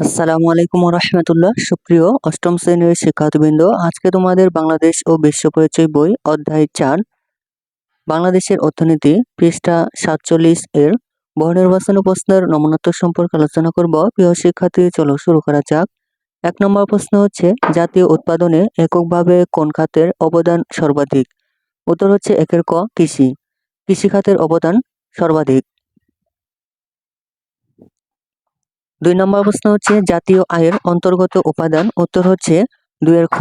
আসসালামু আলাইকুম রহমতুল্লাহ সুপ্রিয় অষ্টম শ্রেণির শিক্ষার্থীবৃন্দ, আজকে তোমাদের বাংলাদেশ ও বিশ্ব পরিচয় বই অধ্যায় চার, বাংলাদেশের অর্থনীতি, পৃষ্ঠা সাতচল্লিশ এর বহু নির্বাচনী প্রশ্নের নমনত্ব সম্পর্কে আলোচনা করব। প্রিয় শিক্ষার্থী, চলো শুরু করা যাক। এক নম্বর প্রশ্ন হচ্ছে, জাতীয় উৎপাদনে এককভাবে কোন খাতের অবদান সর্বাধিক? উত্তর হচ্ছে একের ক, কৃষি। কৃষি খাতের অবদান সর্বাধিক। দুই নম্বর প্রশ্ন হচ্ছে, জাতীয় আয়ের অন্তর্গত উপাদান উত্তর হচ্ছে দুইয়ের খ।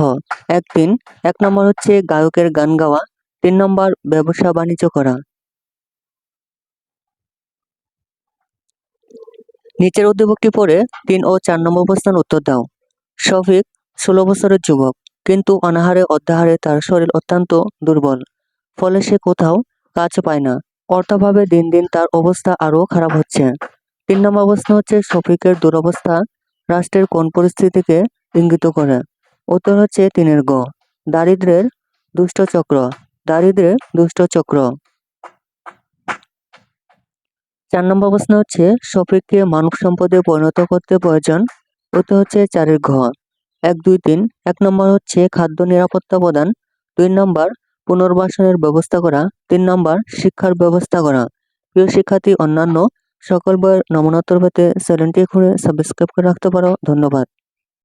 এক তিন। এক নম্বর হচ্ছে গায়কের গান গাওয়া। তিন নম্বর ব্যবসা বাণিজ্য করা। নিচের উদ্দীপকটি পড়ে তিন ও চার নম্বর প্রশ্নের উত্তর দাও। শফিক, ষোলো বছরের যুবক, কিন্তু অনাহারে অধ্যাহারে তার শরীর অত্যন্ত দুর্বল। ফলে সে কোথাও কাজ পায় না। অর্থভাবে দিন দিন তার অবস্থা আরও খারাপ হচ্ছে। তিন নম্বর প্রশ্ন হচ্ছে শফিকের দুরবস্থা, রাষ্ট্রের কোন পরিস্থিতিকে ইঙ্গিত করে। উত্তর হচ্ছে তিনের গ, দারিদ্রের দুষ্ট চক্র, দারিদ্রের দুষ্ট চক্র। চার নম্বর প্রশ্ন হচ্ছে শফিককে মানব সম্পদে পরিণত করতে প্রয়োজন। উত্তর হচ্ছে চারের ঘ, এক, দুই, তিন। এক নম্বর হচ্ছে খাদ্য নিরাপত্তা প্রদান। দুই নম্বর পুনর্বাসনের ব্যবস্থা করা। তিন নম্বর শিক্ষার ব্যবস্থা করা। প্রিয় শিক্ষার্থী, অন্যান্য সকল বইয়ের নমুনোত্তর পেতে চ্যানেলটি খুঁড়ে সাবস্ক্রাইব করে রাখতে পারো। ধন্যবাদ।